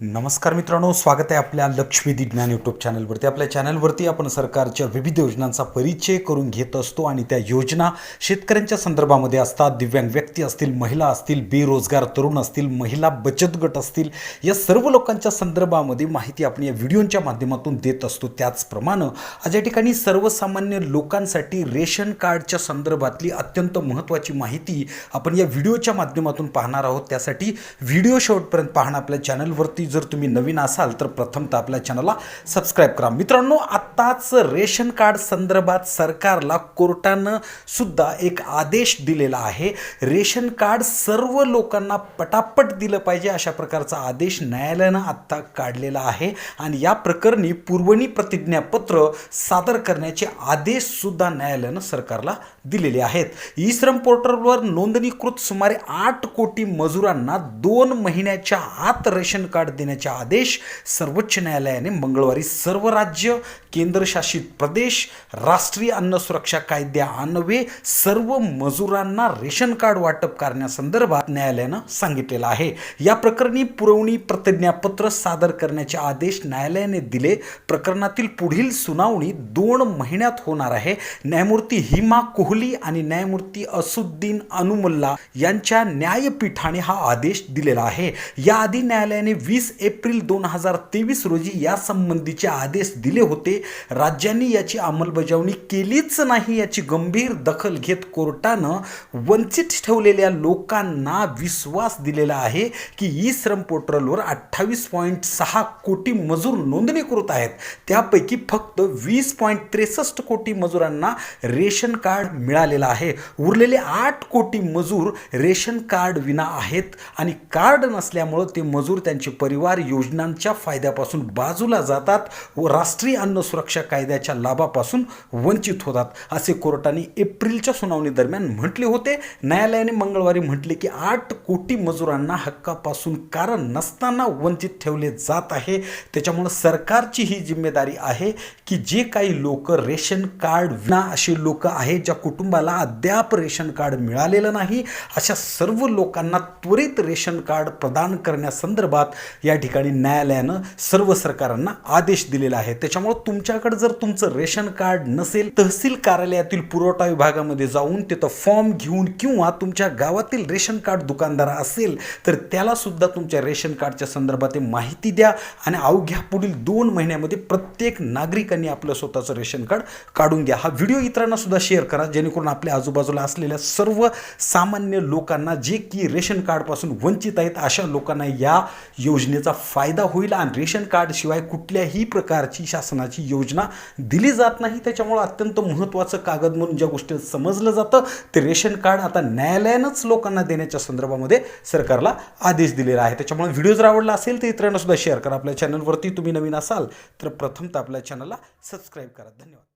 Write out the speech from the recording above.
नमस्कार मित्रांनो स्वागत आहे आपल्या लक्ष्मीदी ज्ञान यूट्यूब चॅनलवरती आपल्या चॅनलवरती आपण सरकारच्या विविध योजनांचा परिचय करून घेत असतो आणि त्या योजना शेतकऱ्यांच्या संदर्भामध्ये असतात. दिव्यांग व्यक्ती असतील महिला असतील बेरोजगार तरुण असतील महिला बचत गट असतील या सर्व लोकांच्या संदर्भामध्ये माहिती आपण या व्हिडिओच्या माध्यमातून देत असतो. त्याचप्रमाणे आज या ठिकाणी सर्वसामान्य लोकांसाठी रेशन कार्डच्या संदर्भातली अत्यंत महत्त्वाची माहिती आपण या व्हिडिओच्या माध्यमातून पाहणार आहोत. त्यासाठी व्हिडिओ शेवटपर्यंत पाहणं आपल्या चॅनलवरती जर तुम्ही नवीन असाल तर प्रथमतः आपल्या चॅनलला सबस्क्राईब करा. मित्रांनो आत्ताच रेशन कार्ड संदर्भात सरकारला कोर्टानं सुद्धा एक आदेश दिलेला आहे. रेशन कार्ड सर्व लोकांना पटापट दिलं पाहिजे अशा प्रकारचा आदेश न्यायालयानं आत्ता काढलेला आहे. आणि या प्रकरणी पूर्वणी प्रतिज्ञापत्र सादर करण्याचे आदेश सुद्धा न्यायालयानं सरकारला दिलेले आहेत. ई श्रम पोर्टलवर नोंदणीकृत सुमारे आठ कोटी मजुरांना दोन महिन्याच्या आत रेशन कार्ड देण्याचे आदेश सर्वोच्च न्यायालयाने मंगळवारी सर्व राज्य केंद्रशासित प्रदेश राष्ट्रीय अन्न सुरक्षा कायद्यान्वये सर्व मजुरांना रेशन कार्ड वाटप करण्यासंदर्भात न्यायालयानं सांगितलेलं आहे. या प्रकरणी पुरवणी प्रतिज्ञापत्र सादर करण्याचे आदेश न्यायालयाने दिले. प्रकरणातील पुढील सुनावणी दोन महिन्यात होणार आहे. न्यायमूर्ती हिमा कोहली आणि न्यायमूर्ती असुद्दीन अनुमुल्ला यांच्या न्यायपीठाने हा आदेश दिलेला आहे. याआधी न्यायालयाने वीस एप्रिल दोन हजार तेवीस रोजी यासंबंधीचे आदेश दिले होते. राज्यांनी याची अंमलबजावणी केलीच नाही याची गंभीर दखल घेत कोर्टानं वंचित ठेवलेल्या लोकांना विश्वास दिलेला आहे की ई श्रम पोर्टलवर अठ्ठावीस पॉईंट सहा कोटी मजूर नोंदणीकृत आहेत. त्यापैकी फक्त वीस पॉईंट त्रेसष्ट कोटी मजुरांना रेशन कार्ड मिळालेलं आहे. उरलेले आठ कोटी मजूर रेशन कार्ड विना आहेत आणि कार्ड नसल्यामुळं ते मजूर त्यांचे परिवार योजनांच्या फायद्यापासून बाजूला जातात व राष्ट्रीय अन्न सुरक्षा कायद्याच्या लाभापासून वंचित होतात असे कोर्टाने एप्रिलच्या सुनावणी दरम्यान म्हटले होते. न्यायालयाने मंगळवारी म्हटले की आठ कोटी मजुरांना हक्कापासून कारण नसताना वंचित ठेवले जात आहे. त्याच्यामुळं सरकारची ही जिम्मेदारी आहे की जे काही लोक रेशन कार्ड विना असे लोक आहेत ज्या कुटुंबाला अद्याप रेशन कार्ड मिळालेलं नाही. अशा सर्व लोकांना त्वरित रेशन कार्ड प्रदान करण्यासंदर्भात या ठिकाणी न्यायालयानं सर्व सरकारांना आदेश दिलेला आहे. त्याच्यामुळं तुमच्याकडे जर तुमचं रेशन कार्ड नसेल तहसील कार्यालयातील पुरवठा विभागामध्ये जाऊन तिथं फॉर्म घेऊन किंवा तुमच्या गावातील रेशन कार्ड दुकानदार असेल तर त्याला सुद्धा तुमच्या रेशन कार्डच्या संदर्भात ते माहिती द्या आणि अवघ्या पुढील दोन महिन्यामध्ये प्रत्येक नागरिकांनी आपलं स्वतःचं रेशन कार्ड काढून घ्या हा व्हिडिओ इतरांना सुद्धा शेअर करा जे जेणेकरून आपल्या आजूबाजूला असलेल्या सर्व सामान्य लोकांना जे की रेशन कार्डपासून वंचित आहेत अशा लोकांना या योजनेचा फायदा होईल आणि रेशन कार्डशिवाय कुठल्याही प्रकारची शासनाची योजना दिली जात नाही. त्याच्यामुळं अत्यंत महत्त्वाचं कागद म्हणून ज्या गोष्टी समजलं जातं ते रेशन कार्ड आता न्यायालयानंच लोकांना देण्याच्या संदर्भामध्ये सरकारला आदेश दिलेला आहे. त्याच्यामुळे व्हिडिओ जर आवडला असेल तर इतरांना सुद्धा शेअर करा. आपल्या चॅनलवरती तुम्ही नवीन असाल तर प्रथमतः आपल्या चॅनलला सबस्क्राईब करा. धन्यवाद.